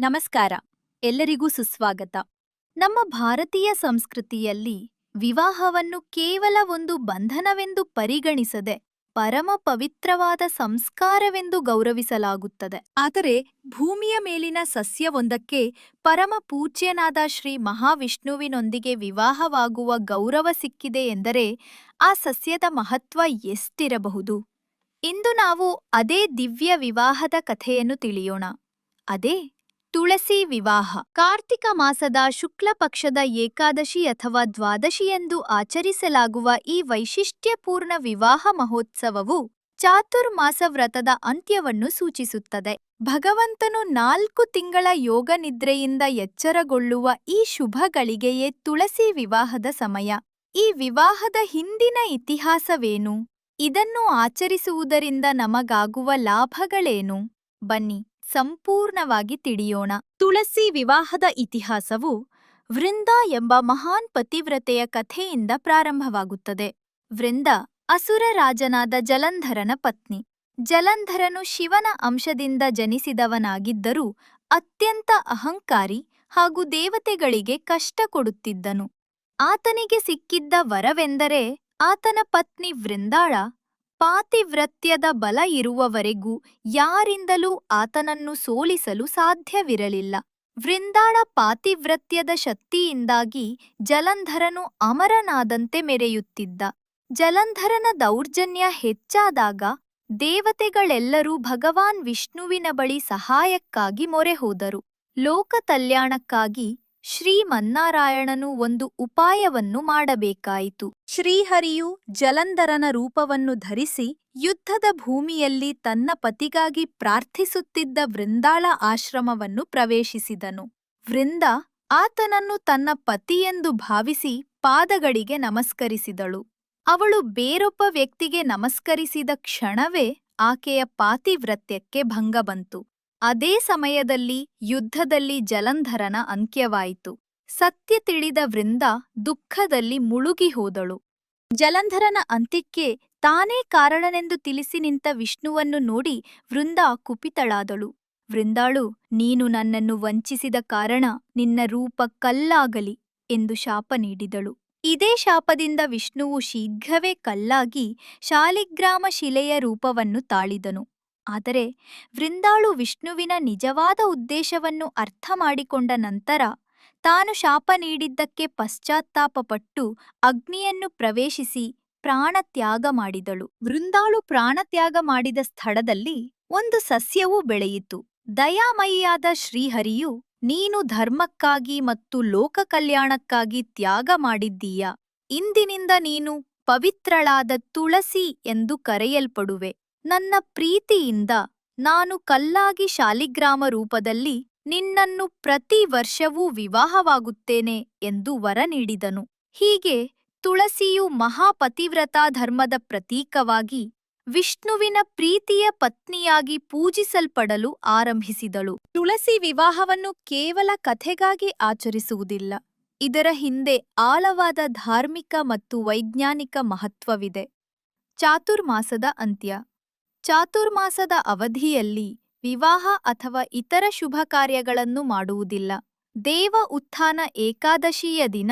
ನಮಸ್ಕಾರ. ಎಲ್ಲರಿಗೂ ಸುಸ್ವಾಗತ. ನಮ್ಮ ಭಾರತೀಯ ಸಂಸ್ಕೃತಿಯಲ್ಲಿ ವಿವಾಹವನ್ನು ಕೇವಲ ಒಂದು ಬಂಧನವೆಂದು ಪರಿಗಣಿಸದೆ ಪರಮ ಪವಿತ್ರವಾದ ಸಂಸ್ಕಾರವೆಂದು ಗೌರವಿಸಲಾಗುತ್ತದೆ. ಆದರೆ ಭೂಮಿಯ ಮೇಲಿನ ಸಸ್ಯವೊಂದಕ್ಕೆ ಪರಮ ಪೂಜ್ಯನಾದ ಶ್ರೀ ಮಹಾವಿಷ್ಣುವಿನೊಂದಿಗೆ ವಿವಾಹವಾಗುವ ಗೌರವ ಸಿಕ್ಕಿದೆ ಎಂದರೆ ಆ ಸಸ್ಯದ ಮಹತ್ವ ಎಷ್ಟಿರಬಹುದು? ಇಂದು ನಾವು ಅದೇ ದಿವ್ಯ ವಿವಾಹದ ಕಥೆಯನ್ನು ತಿಳಿಯೋಣ. ಅದೇ ತುಳಸಿ ವಿವಾಹ. ಕಾರ್ತಿಕ ಮಾಸದ ಶುಕ್ಲ ಪಕ್ಷದ ಏಕಾದಶಿ ಅಥವಾ ದ್ವಾದಶಿಯೆಂದು ಆಚರಿಸಲಾಗುವ ಈ ವೈಶಿಷ್ಟ್ಯಪೂರ್ಣ ವಿವಾಹ ಮಹೋತ್ಸವವು ಚಾತುರ್ಮಾಸ ವ್ರತದ ಅಂತ್ಯವನ್ನು ಸೂಚಿಸುತ್ತದೆ. ಭಗವಂತನು ನಾಲ್ಕು ತಿಂಗಳ ಯೋಗ ನಿದ್ರೆಯಿಂದ ಎಚ್ಚರಗೊಳ್ಳುವ ಈ ಶುಭ ಗಳಿಗೆಯೇ ತುಳಸಿ ವಿವಾಹದ ಸಮಯ. ಈ ವಿವಾಹದ ಹಿಂದಿನ ಇತಿಹಾಸವೇನು? ಇದನ್ನು ಆಚರಿಸುವುದರಿಂದ ನಮಗಾಗುವ ಲಾಭಗಳೇನು? ಬನ್ನಿ. ಸಂಪೂರ್ಣವಾಗಿ ತಿಳಿಯೋಣ. ತುಳಸಿ ವಿವಾಹದ ಇತಿಹಾಸವು ವೃಂದ ಎಂಬ ಮಹಾನ್ ಪತಿವ್ರತೆಯ ಕಥೆಯಿಂದ ಪ್ರಾರಂಭವಾಗುತ್ತದೆ. ವೃಂದ ಅಸುರ ರಾಜನಾದ ಜಲಂಧರನ ಪತ್ನಿ. ಜಲಂಧರನು ಶಿವನ ಅಂಶದಿಂದ ಜನಿಸಿದವನಾಗಿದ್ದರೂ ಅತ್ಯಂತ ಅಹಂಕಾರಿ ಹಾಗೂ ದೇವತೆಗಳಿಗೆ ಕಷ್ಟ ಕೊಡುತ್ತಿದ್ದನು. ಆತನಿಗೆ ಸಿಕ್ಕಿದ್ದ ವರವೆಂದರೆ ಆತನ ಪತ್ನಿ ವೃಂದಾಳ ಪಾತಿವ್ರತ್ಯದ ಬಲ ಇರುವವರೆಗೂ ಯಾರಿಂದಲೂ ಆತನನ್ನು ಸೋಲಿಸಲು ಸಾಧ್ಯವಿರಲಿಲ್ಲ. ವೃಂದಾಳ ಪಾತಿವ್ರತ್ಯದ ಶಕ್ತಿಯಿಂದಾಗಿ ಜಲಂಧರನು ಅಮರನಾದಂತೆ ಮೆರೆಯುತ್ತಿದ್ದ. ಜಲಂಧರನ ದೌರ್ಜನ್ಯ ಹೆಚ್ಚಾದಾಗ ದೇವತೆಗಳೆಲ್ಲರೂ ಭಗವಾನ್ ವಿಷ್ಣುವಿನ ಬಳಿ ಸಹಾಯಕ್ಕಾಗಿ ಮೊರೆ ಹೋದರು. ಲೋಕ ಕಲ್ಯಾಣಕ್ಕಾಗಿ ಶ್ರೀಮನ್ನಾರಾಯಣನು ಒಂದು ಉಪಾಯವನ್ನು ಮಾಡಬೇಕಾಯಿತು. ಶ್ರೀಹರಿಯು ಜಲಂಧರನ ರೂಪವನ್ನು ಧರಿಸಿ ಯುದ್ಧದ ಭೂಮಿಯಲ್ಲಿ ತನ್ನ ಪತಿಗಾಗಿ ಪ್ರಾರ್ಥಿಸುತ್ತಿದ್ದ ವೃಂದಾಳ ಆಶ್ರಮವನ್ನು ಪ್ರವೇಶಿಸಿದನು. ವೃಂದ ಆತನನ್ನು ತನ್ನ ಪತಿಯೆಂದು ಭಾವಿಸಿ ಪಾದಗಳಿಗೆ ನಮಸ್ಕರಿಸಿದಳು. ಅವಳು ಬೇರೊಬ್ಬ ವ್ಯಕ್ತಿಗೆ ನಮಸ್ಕರಿಸಿದ ಕ್ಷಣವೇ ಆಕೆಯ ಪಾತಿವ್ರತ್ಯಕ್ಕೆ ಭಂಗ ಬಂತು ಅದೇ ಸಮಯದಲ್ಲಿ ಯುದ್ಧದಲ್ಲಿ ಜಲಂಧರನ ಅಂತ್ಯವಾಯಿತು. ಸತ್ಯ ತಿಳಿದ ವೃಂದ ದುಃಖದಲ್ಲಿ ಮುಳುಗಿಹೋದಳು ಜಲಂಧರನ ಅಂತ್ಯಕ್ಕೆ ತಾನೇ ಕಾರಣನೆಂದು ತಿಳಿಸಿ ನಿಂತ ವಿಷ್ಣುವನ್ನು ನೋಡಿ ವೃಂದ ಕುಪಿತಳಾದಳು. ವೃಂದಾಳು, ನೀನು ನನ್ನನ್ನು ವಂಚಿಸಿದ ಕಾರಣ ನಿನ್ನ ರೂಪ ಕಲ್ಲಾಗಲಿ ಎಂದು ಶಾಪ ನೀಡಿದಳು. ಇದೇ ಶಾಪದಿಂದ ವಿಷ್ಣುವು ಶೀಘ್ರವೇ ಕಲ್ಲಾಗಿ ಶಾಲಿಗ್ರಾಮ ಶಿಲೆಯ ರೂಪವನ್ನು ತಾಳಿದನು. ಆದರೆ ವೃಂದಾಳು ವಿಷ್ಣುವಿನ ನಿಜವಾದ ಉದ್ದೇಶವನ್ನು ಅರ್ಥ ಮಾಡಿಕೊಂಡ ನಂತರ ತಾನು ಶಾಪ ನೀಡಿದ್ದಕ್ಕೆ ಪಶ್ಚಾತ್ತಾಪಪಟ್ಟು ಅಗ್ನಿಯನ್ನು ಪ್ರವೇಶಿಸಿ ಪ್ರಾಣತ್ಯಾಗ ಮಾಡಿದಳು. ವೃಂದಾಳು ಪ್ರಾಣತ್ಯಾಗ ಮಾಡಿದ ಸ್ಥಳದಲ್ಲಿ ಒಂದು ಸಸ್ಯವೂ ಬೆಳೆಯಿತು. ದಯಾಮಯಿಯಾದ ಶ್ರೀಹರಿಯು, ನೀನು ಧರ್ಮಕ್ಕಾಗಿ ಮತ್ತು ಲೋಕ ಕಲ್ಯಾಣಕ್ಕಾಗಿ ತ್ಯಾಗ ಮಾಡಿದ್ದೀಯ? ಇಂದಿನಿಂದ ನೀನು ಪವಿತ್ರಳಾದ ತುಳಸಿ ಎಂದು ಕರೆಯಲ್ಪಡುವೆ. ನನ್ನ ಪ್ರೀತಿಯಿಂದ ನಾನು ಕಲ್ಲಾಗಿ ಶಾಲಿಗ್ರಾಮ ರೂಪದಲ್ಲಿ ನಿನ್ನನ್ನು ಪ್ರತಿ ವರ್ಷವೂ ವಿವಾಹವಾಗುತ್ತೇನೆ ಎಂದು ವರ ನೀಡಿದನು. ಹೀಗೆ ತುಳಸಿಯು ಮಹಾಪತಿವ್ರತಾ ಧರ್ಮದ ಪ್ರತೀಕವಾಗಿ ವಿಷ್ಣುವಿನ ಪ್ರೀತಿಯ ಪತ್ನಿಯಾಗಿ ಪೂಜಿಸಲ್ಪಡಲು ಆರಂಭಿಸಿದಳು. ತುಳಸಿ ವಿವಾಹವನ್ನು ಕೇವಲ ಕಥೆಗಾಗಿ ಆಚರಿಸುವುದಿಲ್ಲ, ಇದರ ಹಿಂದೆ ಆಳವಾದ ಧಾರ್ಮಿಕ ಮತ್ತು ವೈಜ್ಞಾನಿಕ ಮಹತ್ವವಿದೆ. ಚಾತುರ್ಮಾಸದ ಅಂತ್ಯ. ಚಾತುರ್ಮಾಸದ ಅವಧಿಯಲ್ಲಿ ವಿವಾಹ ಅಥವಾ ಇತರ ಶುಭ ಕಾರ್ಯಗಳನ್ನು ಮಾಡುವುದಿಲ್ಲ. ದೇವ ಉತ್ಥಾನ ಏಕಾದಶಿಯ ದಿನ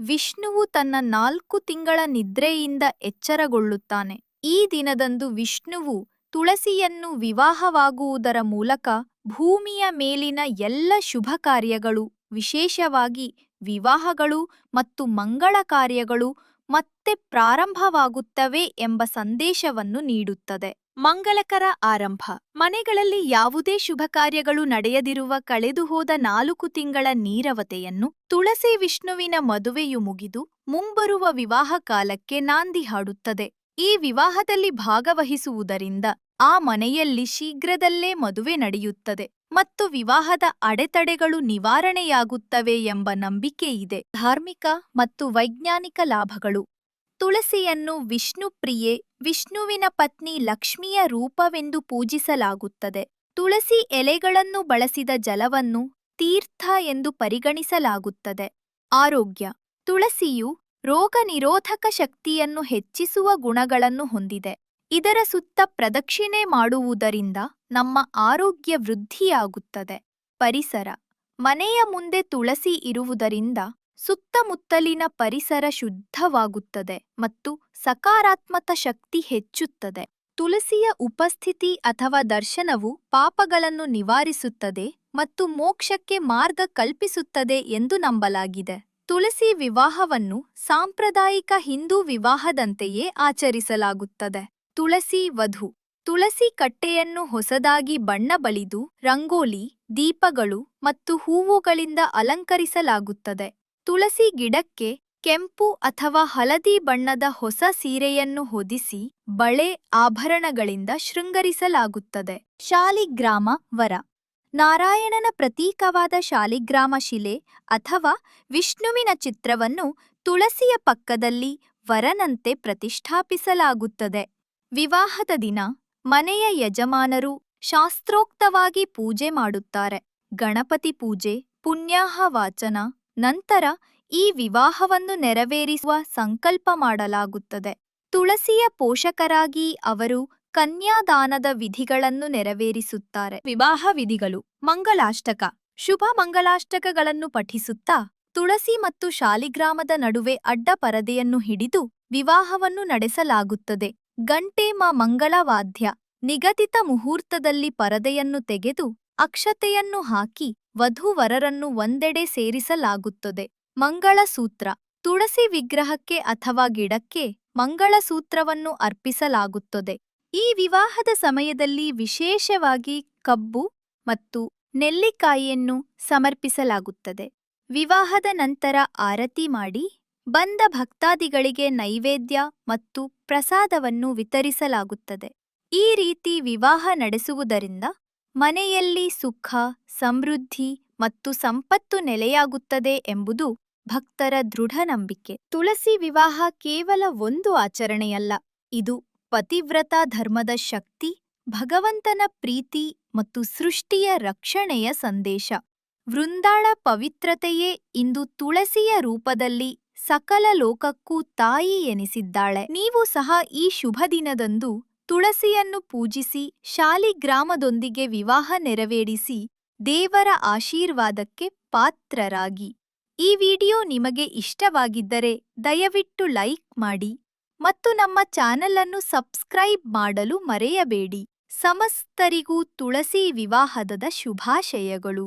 ವಿಷ್ಣುವು ತನ್ನ ನಾಲ್ಕು ತಿಂಗಳ ನಿದ್ರೆಯಿಂದ ಎಚ್ಚರಗೊಳ್ಳುತ್ತಾನೆ. ಈ ದಿನದಂದು ವಿಷ್ಣುವು ತುಳಸಿಯನ್ನು ವಿವಾಹವಾಗುವುದರ ಮೂಲಕ ಭೂಮಿಯ ಮೇಲಿನ ಎಲ್ಲ ಶುಭ ಕಾರ್ಯಗಳು, ವಿಶೇಷವಾಗಿ ವಿವಾಹಗಳು ಮತ್ತು ಮಂಗಳ ಕಾರ್ಯಗಳು ಮತ್ತೆ ಪ್ರಾರಂಭವಾಗುತ್ತವೆ ಎಂಬ ಸಂದೇಶವನ್ನು ನೀಡುತ್ತದೆ. ಮಂಗಳಕರ ಆರಂಭ. ಮನೆಗಳಲ್ಲಿ ಯಾವುದೇ ಶುಭ ಕಾರ್ಯಗಳು ನಡೆಯದಿರುವ ಕಳೆದುಹೋದ ನಾಲ್ಕು ತಿಂಗಳ ನೀರವತೆಯನ್ನು ತುಳಸಿ ವಿಷ್ಣುವಿನ ಮದುವೆಯು ಮುಗಿದು ಮುಂಬರುವ ವಿವಾಹ ಕಾಲಕ್ಕೆ ನಾಂದಿ ಹಾಡುತ್ತದೆ. ಈ ವಿವಾಹದಲ್ಲಿ ಭಾಗವಹಿಸುವುದರಿಂದ ಆ ಮನೆಯಲ್ಲಿ ಶೀಘ್ರದಲ್ಲೇ ಮದುವೆ ನಡೆಯುತ್ತದೆ ಮತ್ತು ವಿವಾಹದ ಅಡೆತಡೆಗಳು ನಿವಾರಣೆಯಾಗುತ್ತವೆ ಎಂಬ ನಂಬಿಕೆಯಿದೆ ಧಾರ್ಮಿಕ ಮತ್ತು ವೈಜ್ಞಾನಿಕ ಲಾಭಗಳು. ತುಳಸಿಯನ್ನು ವಿಷ್ಣುಪ್ರಿಯೆ ವಿಷ್ಣುವಿನ ಪತ್ನಿ ಲಕ್ಷ್ಮಿಯ ರೂಪವೆಂದು ಪೂಜಿಸಲಾಗುತ್ತದೆ. ತುಳಸಿ ಎಲೆಗಳನ್ನು ಬಳಸಿದ ಜಲವನ್ನು ತೀರ್ಥ ಎಂದು ಪರಿಗಣಿಸಲಾಗುತ್ತದೆ. ಆರೋಗ್ಯ. ತುಳಸಿಯು ರೋಗ ನಿರೋಧಕ ಶಕ್ತಿಯನ್ನು ಹೆಚ್ಚಿಸುವ ಗುಣಗಳನ್ನು ಹೊಂದಿದೆ. ಇದರ ಸುತ್ತ ಪ್ರದಕ್ಷಿಣೆ ಮಾಡುವುದರಿಂದ ನಮ್ಮ ಆರೋಗ್ಯ ವೃದ್ಧಿಯಾಗುತ್ತದೆ. ಪರಿಸರ. ಮನೆಯ ಮುಂದೆ ತುಳಸಿ ಇರುವುದರಿಂದ ಸುತ್ತಮುತ್ತಲಿನ ಪರಿಸರ ಶುದ್ಧವಾಗುತ್ತದೆ ಮತ್ತು ಸಕಾರಾತ್ಮಕ ಶಕ್ತಿ ಹೆಚ್ಚುತ್ತದೆ. ತುಳಸಿಯ ಉಪಸ್ಥಿತಿ ಅಥವಾ ದರ್ಶನವು ಪಾಪಗಳನ್ನು ನಿವಾರಿಸುತ್ತದೆ ಮತ್ತು ಮೋಕ್ಷಕ್ಕೆ ಮಾರ್ಗ ಕಲ್ಪಿಸುತ್ತದೆ ಎಂದು ನಂಬಲಾಗಿದೆ. ತುಳಸಿ ವಿವಾಹವನ್ನು ಸಾಂಪ್ರದಾಯಿಕ ಹಿಂದೂ ವಿವಾಹದಂತೆಯೇ ಆಚರಿಸಲಾಗುತ್ತದೆ. ತುಳಸಿ ವಧು. ತುಳಸಿ ಕಟ್ಟೆಯನ್ನು ಹೊಸದಾಗಿ ಬಣ್ಣ ಬಳಿದು, ರಂಗೋಲಿ, ದೀಪಗಳು ಮತ್ತು ಹೂವುಗಳಿಂದ ಅಲಂಕರಿಸಲಾಗುತ್ತದೆ. ತುಳಸಿ ಗಿಡಕ್ಕೆ ಕೆಂಪು ಅಥವಾ ಹಳದಿ ಬಣ್ಣದ ಹೊಸ ಸೀರೆಯನ್ನು ಹೊದಿಸಿ ಬಳೆ ಆಭರಣಗಳಿಂದ ಶೃಂಗರಿಸಲಾಗುತ್ತದೆ. ಶಾಲಿಗ್ರಾಮ ವರ. ನಾರಾಯಣನ ಪ್ರತೀಕವಾದ ಶಾಲಿಗ್ರಾಮ ಶಿಲೆ ಅಥವಾ ವಿಷ್ಣುವಿನ ಚಿತ್ರವನ್ನು ತುಳಸಿಯ ಪಕ್ಕದಲ್ಲಿ ವರನಂತೆ ಪ್ರತಿಷ್ಠಾಪಿಸಲಾಗುತ್ತದೆ. ವಿವಾಹದ ದಿನ ಮನೆಯ ಯಜಮಾನರು ಶಾಸ್ತ್ರೋಕ್ತವಾಗಿ ಪೂಜೆ ಮಾಡುತ್ತಾರೆ. ಗಣಪತಿ ಪೂಜೆ, ಪುಣ್ಯಾಹ ವಾಚನ ನಂತರ ಈ ವಿವಾಹವನ್ನು ನೆರವೇರಿಸುವ ಸಂಕಲ್ಪ ಮಾಡಲಾಗುತ್ತದೆ. ತುಳಸಿಯ ಪೋಷಕರಾಗಿ ಅವರು ಕನ್ಯಾದಾನದ ವಿಧಿಗಳನ್ನು ನೆರವೇರಿಸುತ್ತಾರೆ. ವಿವಾಹ ವಿಧಿಗಳು ಮಂಗಲಾಷ್ಟಕ ಶುಭ ಮಂಗಲಾಷ್ಟಕಗಳನ್ನು ಪಠಿಸುತ್ತಾ, ತುಳಸಿ ಮತ್ತು ಶಾಲಿಗ್ರಾಮದ ನಡುವೆ ಅಡ್ಡ ಪರದೆಯನ್ನು ಹಿಡಿದು ವಿವಾಹವನ್ನು ನಡೆಸಲಾಗುತ್ತದೆ. ಗಂಟೆ ಮ ಮಂಗಳವಾದ್ಯ, ನಿಗದಿತ ಮುಹೂರ್ತದಲ್ಲಿ ಪರದೆಯನ್ನು ತೆಗೆದು ಅಕ್ಷತೆಯನ್ನು ಹಾಕಿ ವಧೂವರರನ್ನು ಒಂದೆಡೆ ಸೇರಿಸಲಾಗುತ್ತದೆ. ಮಂಗಳಸೂತ್ರ. ತುಳಸಿ ವಿಗ್ರಹಕ್ಕೆ ಅಥವಾ ಗಿಡಕ್ಕೆ ಮಂಗಳಸೂತ್ರವನ್ನು ಅರ್ಪಿಸಲಾಗುತ್ತದೆ. ಈ ವಿವಾಹದ ಸಮಯದಲ್ಲಿ ವಿಶೇಷವಾಗಿ ಕಬ್ಬು ಮತ್ತು ನೆಲ್ಲಿಕಾಯಿಯನ್ನು ಸಮರ್ಪಿಸಲಾಗುತ್ತದೆ. ವಿವಾಹದ ನಂತರ ಆರತಿ ಮಾಡಿ ಬಂದ ಭಕ್ತಾದಿಗಳಿಗೆ ನೈವೇದ್ಯ ಮತ್ತು ಪ್ರಸಾದವನ್ನು ವಿತರಿಸಲಾಗುತ್ತದೆ. ಈ ರೀತಿ ವಿವಾಹ ನಡೆಸುವುದರಿಂದ ಮನೆಯಲ್ಲಿ ಸುಖ, ಸಮೃದ್ಧಿ ಮತ್ತು ಸಂಪತ್ತು ನೆಲೆಯಾಗುತ್ತದೆ ಎಂಬುದು ಭಕ್ತರ ದೃಢ ನಂಬಿಕೆ. ತುಳಸಿ ವಿವಾಹ ಕೇವಲ ಒಂದು ಆಚರಣೆಯಲ್ಲ, ಇದು ಪತಿವ್ರತ ಧರ್ಮದ ಶಕ್ತಿ, ಭಗವಂತನ ಪ್ರೀತಿ ಮತ್ತು ಸೃಷ್ಟಿಯ ರಕ್ಷಣೆಯ ಸಂದೇಶ. ವೃಂದಾಳ ಪವಿತ್ರತೆಯೇ ಇಂದು ತುಳಸಿಯ ರೂಪದಲ್ಲಿ ಸಕಲ ಲೋಕಕ್ಕೂ ತಾಯಿ ಎನಿಸಿದ್ದಾಳೆ. ನೀವು ಸಹ ಈ ಶುಭ ದಿನದಂದು ತುಳಸಿಯನ್ನು ಪೂಜಿಸಿ ಶಾಲಿಗ್ರಾಮದೊಂದಿಗೆ ವಿವಾಹ ನೆರವೇರಿಸಿ ದೇವರ ಆಶೀರ್ವಾದಕ್ಕೆ ಪಾತ್ರರಾಗಿ. ಈ ವಿಡಿಯೋ ನಿಮಗೆ ಇಷ್ಟವಾಗಿದ್ದರೆ ದಯವಿಟ್ಟು ಲೈಕ್ ಮಾಡಿ ಮತ್ತು ನಮ್ಮ ಚಾನಲ್ ಅನ್ನು ಸಬ್ಸ್ಕ್ರೈಬ್ ಮಾಡಲು ಮರೆಯಬೇಡಿ. ಸಮಸ್ತರಿಗೂ ತುಳಸಿ ವಿವಾಹದ ಶುಭಾಶಯಗಳು.